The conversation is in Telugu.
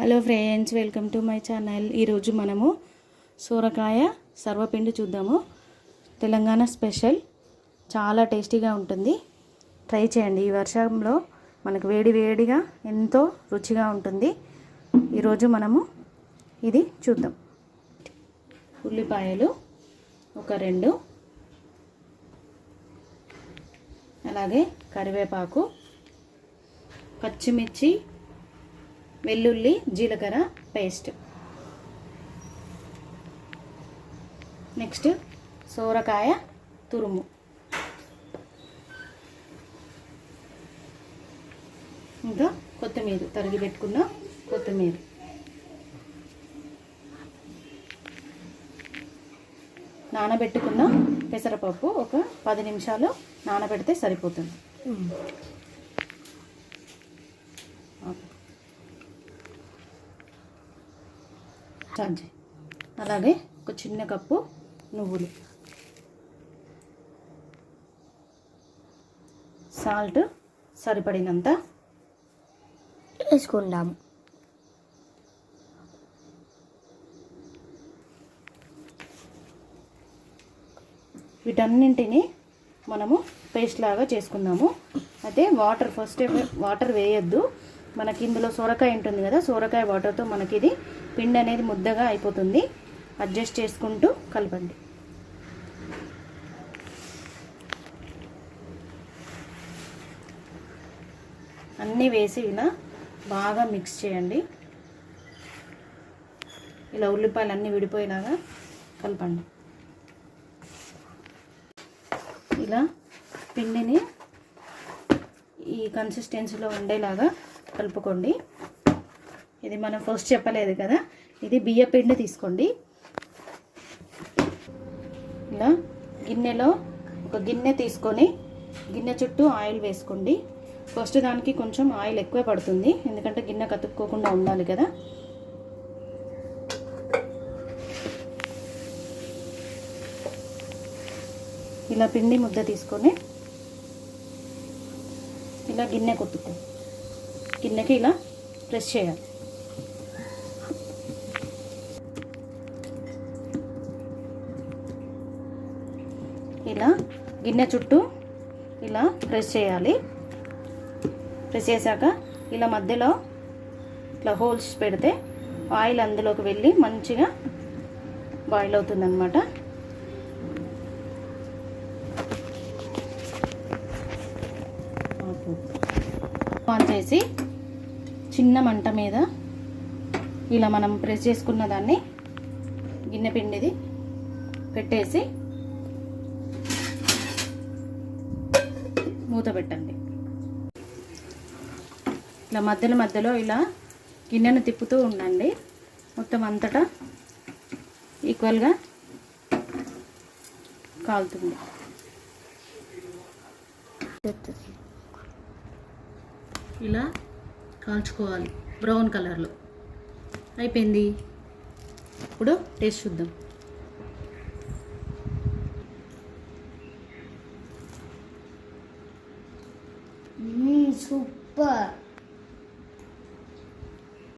Hello friends welcome to my channel. ఈరోజు మనము సూరకాయ సర్వపిండి చూద్దాము. తెలంగాణ స్పెషల్. చాలా టేస్టీగా ఉంటుంది. ట్రై చేయండి. ఈ వర్షంలో మనకు వేడి వేడిగా ఎంతో రుచిగా ఉంటుంది. ఈరోజు మనము ఇది చూద్దాం. ఉల్లిపాయలు ఒక రెండు. అలాగే కరివేపాకు పచ్చిమిర్చి వెల్లుల్లి జీలకర్ర పేస్ట్. నెక్స్ట్ సోరకాయ తురుము. ఇంకా కొత్తిమీర తరిగి పెట్టుకున్న కొత్తిమీర. నానబెట్టుకున్న పెసరపప్పు ఒక పది నిమిషాలు నానబెడితే సరిపోతుంది. చార్జ్ అలాగే ఒక చిన్న కప్పు నువ్వులు. సాల్ట్ సరిపడినంత వేసుకుందాము. వీటన్నింటిని మనము పేస్ట్ లాగా చేసుకుందాము. అయితే వాటర్ ఫస్ట్ వాటర్ వేయద్దు. మనకి ఇందులో సొరకాయ ఉంటుంది కదా సొరకాయ వాటర్తో మనకి ఇది పిండి అనేది ముద్దగా అయిపోతుంది. అడ్జస్ట్ చేసుకుంటూ కలపండి. అన్నీ వేసి ఇలా బాగా మిక్స్ చేయండి. ఇలా ఉల్లిపాయలు అన్నీ విడిపోయేలాగా కలపండి. ఇలా పిండిని ఈ కన్సిస్టెన్సీలో ఉండేలాగా కలుపుకోండి. ఇది మనం ఫస్ట్ చెప్పలేదు కదా. ఇది బియ్య పిండి తీసుకోండి. ఇలా గిన్నెలో ఒక గిన్నె తీసుకొని గిన్నె చుట్టూ ఆయిల్ వేసుకోండి. ఫస్ట్ దానికి కొంచెం ఆయిల్ ఎక్కువ పడుతుంది. ఎందుకంటే గిన్నె కతుక్కోకుండా ఉండాలి కదా. ఇలా పిండి ముద్ద తీసుకొని ఇలా గిన్నె కొట్టుకో గిన్నెకి ఇలా ప్రెస్ చేయాలి. ఇలా గిన్నె చుట్టూ ఇలా ప్రెస్ చేయాలి. ప్రెస్ చేశాక ఇలా మధ్యలో ఇట్లా హోల్స్ పెడితే ఆయిల్ అందులోకి వెళ్ళి మంచిగా బాయిల్ అవుతుందన్నమాట. ఆన్ చేసి చిన్న మంట మీద ఇలా మనం ప్రెస్ చేసుకున్న దాన్ని గిన్నె పిండిది పెట్టేసి మూత పెట్టండి. ఇలా మధ్యలో మధ్యలో ఇలా గిన్నెను తిప్పుతూ ఉండండి. మొత్తం అంతటా ఈక్వల్గా కాలుతుంది. ఇలా కాల్చుకోవాలి. బ్రౌన్ కలర్లో అయిపోయింది. ఇప్పుడు టేస్ట్ చూద్దాం. సూపర్.